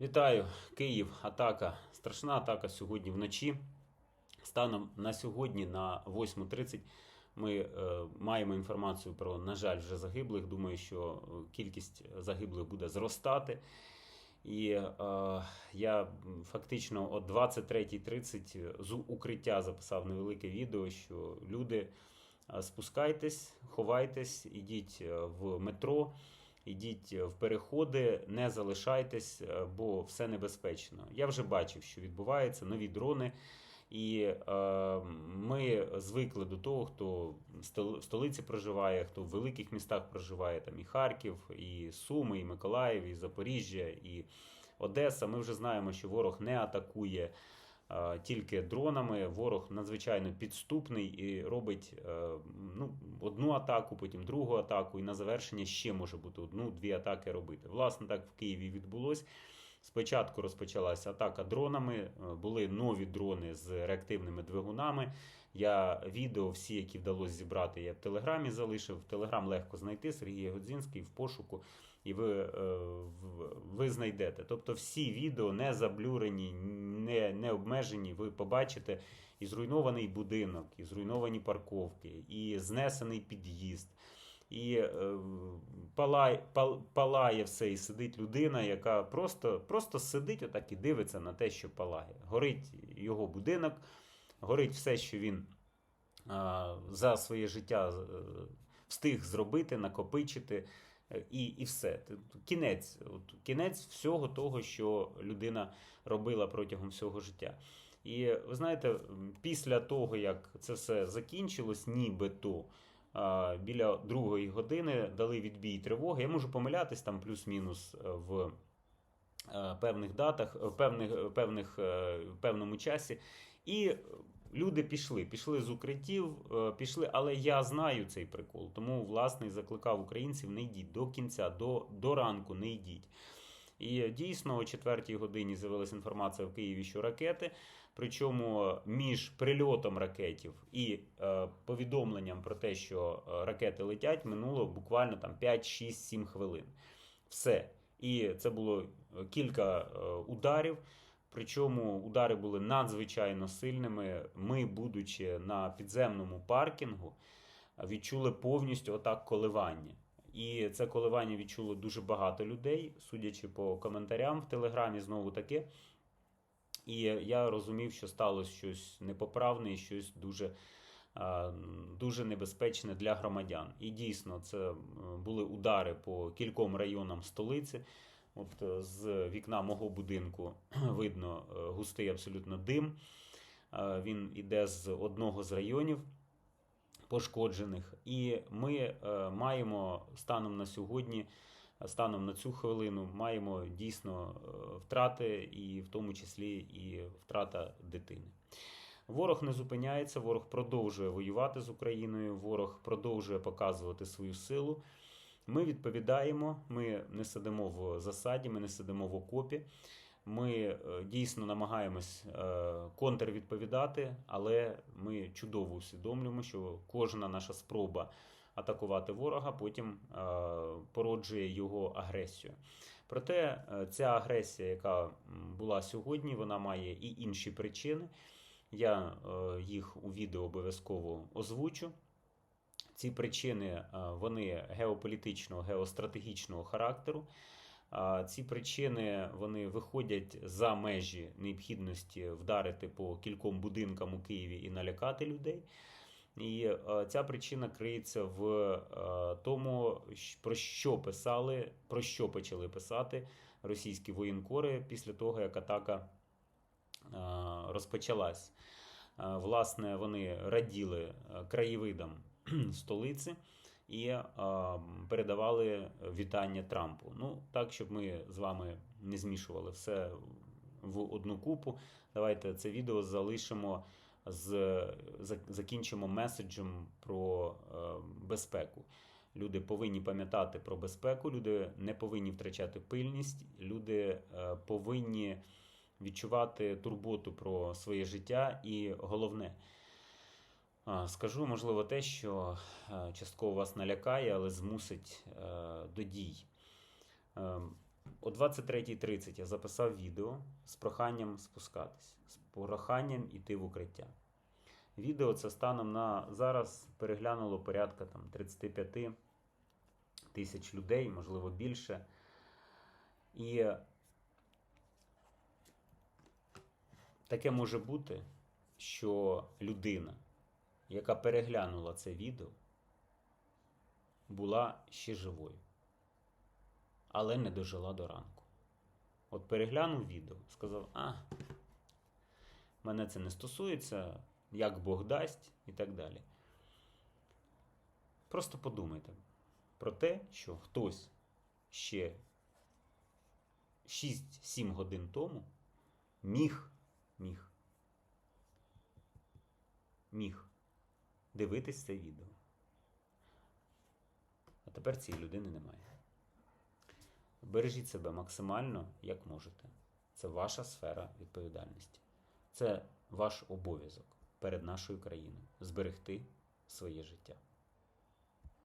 Вітаю, Київ, атака. Страшна атака сьогодні вночі. Станом на сьогодні, на 8.30, ми е, маємо інформацію про, на жаль, вже загиблих. Думаю, що е, кількість загиблих буде зростати. І е, я фактично о 23.30 з укриття записав невелике відео, що люди е, спускайтесь, ховайтесь, ідіть е, в метро. Ідіть в переходи, не залишайтесь, е, бо все небезпечно. Я вже бачив, що відбувається, нові дрони. І е, ми звикли до того, хто в столиці проживає, хто в великих містах проживає, там і Харків, і Суми, і Миколаїв, і Запоріжжя, і Одеса. Ми вже знаємо, що ворог не атакує е, тільки дронами. Ворог надзвичайно підступний і робить е, ну, одну атаку, потім другу атаку, і на завершення ще може бути одну-дві атаки робити. Власне, так в Києві відбулось. Спочатку розпочалася атака дронами, е, були нові дрони з реактивними двигунами. Я відео, всі, які вдалося зібрати, я в Телеграмі залишив. В Телеграм легко знайти Сергій Годзінський в пошуку, і ви, е, ви знайдете. Тобто всі відео не заблюрені, не, не обмежені. Ви побачите і зруйнований будинок, і зруйновані парковки, і знесений під'їзд. І е, палає, пал, палає все, і сидить людина, яка просто, просто сидить отак і дивиться на те, що палає. Горить його будинок, горить все, що він за своє життя е, встиг зробити, накопичити. е, І, і все. Кінець, кінець всього того, що людина робила протягом всього життя. І ви знаєте, після того, як це все закінчилось, нібито біля другої години дали відбій тривоги. Я можу помилятись там плюс-мінус е, в певних датах, в певних, певних, певному часі. І люди пішли, пішли з укриттів, е, пішли, але я знаю цей прикол. Тому, власне, закликав українців: не йдіть до кінця, до, до ранку не йдіть. І дійсно, о 4 годині з'явилася інформація в Києві, що ракети. Причому між прильотом ракетів і е, повідомленням про те, що е, ракети летять, минуло буквально там 5, 6, 7 хвилин. Все. І це було е, кілька е, ударів. Причому удари були надзвичайно сильними. Ми, будучи на підземному паркінгу, відчули повністю отак коливання. І це коливання відчуло дуже багато людей, судячи по коментарям в Телеграмі, знову таки. І я розумів, що сталося щось непоправне і щось дуже, дуже небезпечне для громадян. І дійсно, це е, були удари по кільком районам столиці. От е, з вікна мого будинку видно е, густий абсолютно дим. Е, Він іде з одного з районів пошкоджених. І ми маємо станом на сьогодні, станом на цю хвилину, маємо дійсно втрати, і в тому числі і втрата дитини. Ворог не зупиняється, ворог продовжує воювати з Україною, ворог продовжує показувати свою силу. Ми відповідаємо, ми не сидимо в засаді, ми не сидимо в окопі. Ми е, дійсно намагаємось е, контрвідповідати, але ми чудово усвідомлюємо, що кожна наша спроба атакувати ворога потім е, породжує його агресію. Проте ця агресія, яка була сьогодні, вона має і інші причини. Я їх у відео обов'язково озвучу. Ці причини е, вони геополітичного, геостратегічного характеру. Ці причини вони виходять за межі необхідності вдарити по кільком будинкам у Києві і налякати людей. І е, ця причина криється в е, тому, про що писали, про що почали писати російські воєнкори після того, як атака розпочалась. Власне, вони раділи краєвидам столиці і е, передавали вітання Трампу. Ну, так, щоб ми з вами не змішували все в одну купу. Давайте це відео залишимо з закінчимо меседжем про е, безпеку. Люди повинні пам'ятати про безпеку, люди не повинні втрачати пильність, люди е, повинні відчувати турботу про своє життя і головне. Скажу, можливо, те, що е, частково вас налякає, але змусить е, до дій. Е, О 23.30 я записав відео з проханням спускатись, з проханням йти в укриття. Відео це станом на зараз переглянуло порядка там, 35 тисяч людей, можливо більше. І таке може бути, що людина, яка переглянула це відео, була ще живою, але не дожила до ранку. От переглянув відео, сказав, а, мене це не стосується, як Бог дасть і так далі. Просто подумайте про те, що хтось ще 6-7 годин тому міг, міг, міг дивитись це відео. А тепер цієї людини немає. Бережіть себе максимально, як можете. Це ваша сфера відповідальності. Це ваш обов'язок перед нашою країною зберегти своє життя.